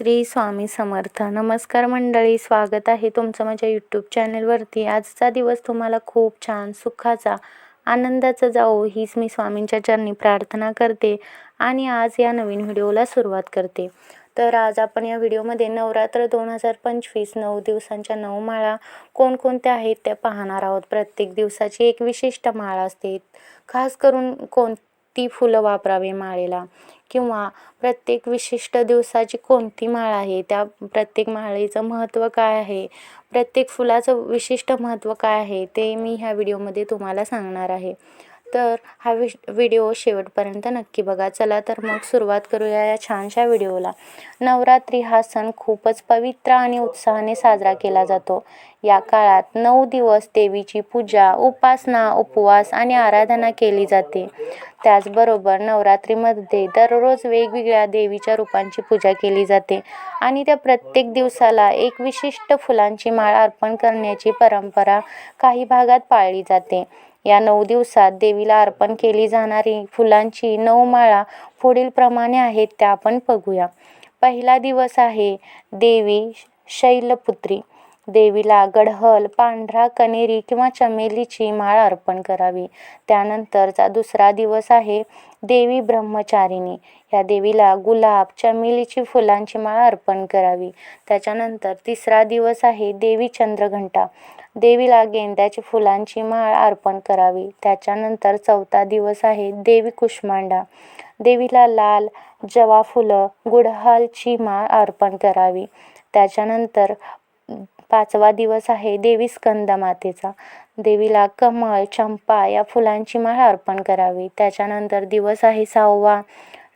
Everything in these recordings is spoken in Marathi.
श्री स्वामी समर्थ. नमस्कार मंडळी स्वागत आहे तुमचं माझ्या यूट्यूब चॅनलवरती आजचा दिवस तुम्हाला खूप छान सुखाचा आनंदाचा जाओ हीच मी स्वामींच्या चरणी प्रार्थना करते आणि आज या नवीन व्हिडिओला सुरुवात करते. तर आज आपण या व्हिडिओमध्ये नवरात्र दोन हजार पंचवीस नऊ दिवसांच्या नऊ माळा कोणकोणत्या आहेत त्या पाहणार आहोत. प्रत्येक दिवसाची एक विशिष्ट माळा असते. खास करून कोण कोणती फुलं वापरावी माळेला? किंवा प्रत्येक विशिष्ट दिवसाची कोणती माळ आहे? त्या प्रत्येक माळेचं महत्त्व काय आहे? प्रत्येक फुलाचं विशिष्ट महत्त्व काय आहे? ते मी ह्या व्हिडिओमध्ये तुम्हाला सांगणार आहे. तर हा विश व्हिडिओ शेवटपर्यंत नक्की बघा. चला तर मग सुरुवात करूया या छानशा व्हिडिओला नवरात्री हा सण खूपच पवित्र आणि उत्साहाने साजरा केला जातो. या काळात नऊ दिवस देवीची पूजा उपासना उपवास आणि आराधना केली जाते. त्याचबरोबर नवरात्रीमध्ये दररोज वेगवेगळ्या देवीच्या रूपांची पूजा केली जाते आणि त्या प्रत्येक दिवसाला एक विशिष्ट फुलांची माळ अर्पण करण्याची परंपरा काही भागात पाळली जाते. या नऊ दिवसात देवीला अर्पण केली जाणारी फुलांची नऊ माळा पुढील प्रमाणे आहेत त्या आपण बघूया. पहिला दिवस आहे देवी शैलपुत्री. देवीला गडहल पांढरा कनेरी किंवा चमेलीची माळ अर्पण करावी. त्यानंतरचा दुसरा दिवस आहे देवी ब्रह्मचारिणी. या देवीला गुलाब चमेलीची फुलांची माळ अर्पण करावी. त्याच्यानंतर तिसरा दिवस आहे देवी चंद्रघंटा. देवीला गेंद्याची फुलांची माळ अर्पण करावी. त्याच्यानंतर चौथा दिवस आहे देवी कुष्मांडा. देवीला लाल जवा फुलं गुडहालची माळ अर्पण करावी. त्याच्यानंतर पाचवा दिवस आहे देवी स्कंदमातेचा देवीला कमळ चंपा या फुलांची माळ अर्पण करावी. त्याच्यानंतर दिवस आहे सहावा.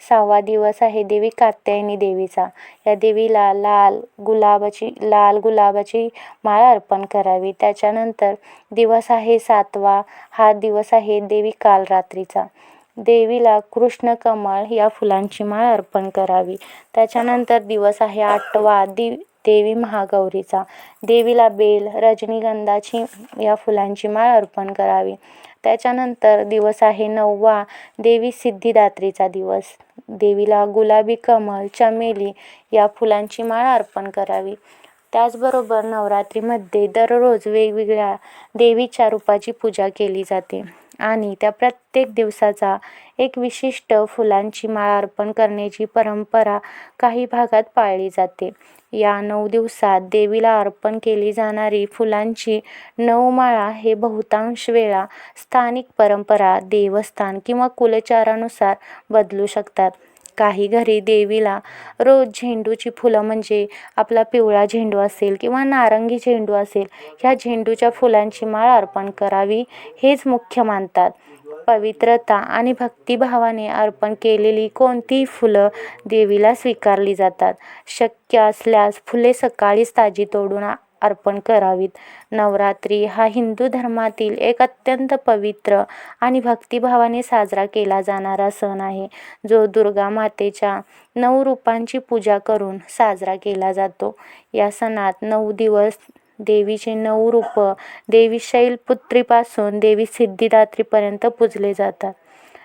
सहावा दिवस आहे देवी कात्यायनी देवीचा. या देवीला लाल गुलाबाची लाल गुलाबाची माळ अर्पण करावी. त्याच्यानंतर दिवस आहे सातवा. हा दिवस आहे देवी कालरात्रीचा. देवीला कृष्ण कमळ या फुलांची माळ अर्पण करावी. त्याच्यानंतर दिवस आहे आठवा. दि देवी महागौरीचा. देवीला बेल रजनीगंधाची या फुलांची माळ अर्पण करावी. त्याच्यानंतर दिवस आहे नववा देवी सिद्धिदात्रीचा दिवस. देवीला गुलाबी कमल चमेली या फुलांची माळ अर्पण करावी. त्याचबरोबर नवरात्रीमध्ये दररोज वेगवेगळ्या देवीच्या रूपाची पूजा केली जाते आणि त्या प्रत्येक दिवसाचा एक विशिष्ट फुलांची माळ अर्पण करण्याची परंपरा काही भागात पाळली जाते. या नऊ दिवसात देवीला अर्पण केली जाणारी फुलांची नऊ माळा हे बहुतांश वेळा स्थानिक परंपरा देवस्थान किंवा कुलचारानुसार बदलू शकतात. काही घरी देवीला रोज झेंडूची फुलं म्हणजे आपला पिवळा झेंडू असेल किंवा नारंगी झेंडू असेल ह्या झेंडूच्या फुलांची माळ अर्पण करावी हेच मुख्य मानतात. पवित्रता आणि भक्तिभावाने अर्पण केलेली कोणतीही फुलं देवीला स्वीकारली जातात. शक्य असल्यास फुले सकाळीच ताजी तोडून अर्पण करावीत. नवरात्री हा हिंदू धर्मातील एक अत्यंत पवित्र आणि भक्तिभावाने साजरा केला जाणारा सण आहे. जो दुर्गा मातेच्या नऊ रूपांची पूजा करून साजरा केला जातो. या सणात नऊ दिवस देवीचे नऊ रूप देवी शैलपुत्रीपासून देवी सिद्धिदात्रीपर्यंत पूजले जातात.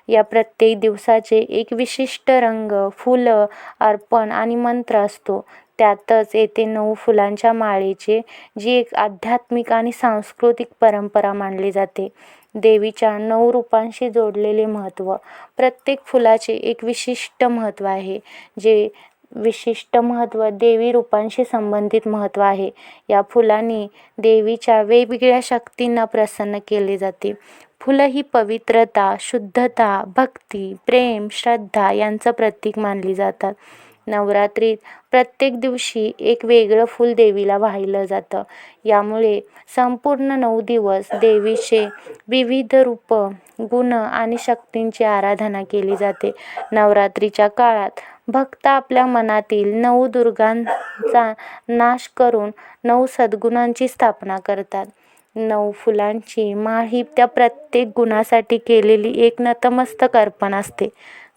या प्रत्येक दिवसाचे एक विशिष्ट रंग फुलं अर्पण आणि मंत्र असतो. त्यातच येते नऊ फुलांच्या माळेचे जी एक आध्यात्मिक आणि सांस्कृतिक परंपरा मानली जाते. देवीच्या नऊ रूपांशी जोडलेले महत्त्व प्रत्येक फुलाचे एक विशिष्ट महत्त्व आहे जे विशिष्ट महत्त्व देवी रूपांशी संबंधित महत्त्व आहे. या फुलांनी देवीच्या वेगवेगळ्या शक्तींना प्रसन्न केले जाते. फुलं ही पवित्रता शुद्धता भक्ती प्रेम श्रद्धा यांचं प्रतीक मानली जातात. नवरात्रीत प्रत्येक दिवशी एक वेगळं फूल देवीला वाहिलं जातं. यामुळे संपूर्ण नऊ दिवस देवीचे विविध रूप गुण आणि शक्तींची आराधना केली जाते. नवरात्रीच्या काळात भक्त आपल्या मनातील नऊ दुर्गांचा नाश करून नऊ सद्गुणांची स्थापना करतात. नऊ फुलांची माळ ही त्या प्रत्येक गुणासाठी केलेली एक नतमस्तक अर्पण असते.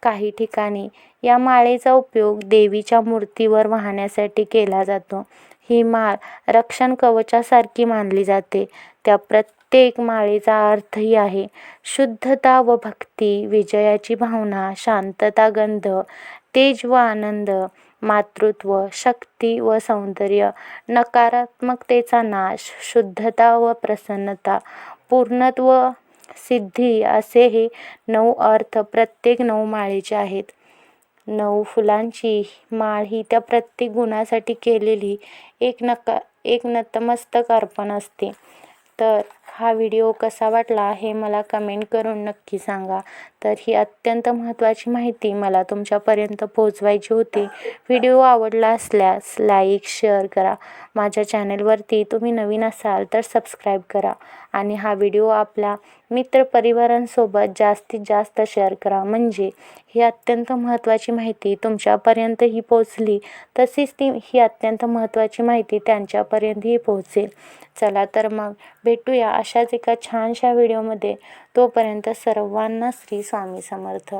काही ठिकाणी. या माळेचा उपयोग देवीच्या मूर्तीवर वाहण्यासाठी केला जातो. ही माळ रक्षण कवचासारखी मानली जाते. त्या प्रत्येक माळेचा अर्थही आहे. शुद्धता व भक्ती विजयाची भावना शांतता गंध तेज व आनंद मातृत्व शक्ती व सौंदर्य नकारात्मकतेचा नाश शुद्धता व प्रसन्नता पूर्णत्व सिद्धी असे हे नऊ अर्थ प्रत्येक नऊ माळेचे आहेत. नऊ फुलांची माळ ही त्या प्रत्येक गुणासाठी केलेली एक नका एक नतमस्तक अर्पण असते. तर हा व्हिडिओ कसा वाटला हे मला कमेंट करून नक्की सांगा. तर ही अत्यंत महत्त्वाची माहिती मला तुमच्यापर्यंत पोहोचवायची होती. व्हिडिओ आवडला असल्यास लाईक शेअर करा. माझ्या चॅनलवरती तुम्ही नवीन असाल तर सबस्क्राईब करा. आणि हा व्हिडिओ आपल्या मित्रपरिवारांसोबत जास्तीत जास्त शेअर करा. म्हणजे ही अत्यंत महत्त्वाची माहिती तुमच्यापर्यंतही पोचली तशीच ती ही अत्यंत महत्त्वाची माहिती त्यांच्यापर्यंतही पोहोचेल. चला तर मग भेटूया अशाच एका छानशा व्हिडिओमध्ये तोपर्यंत सर्वांना श्री स्वामी समर्थ.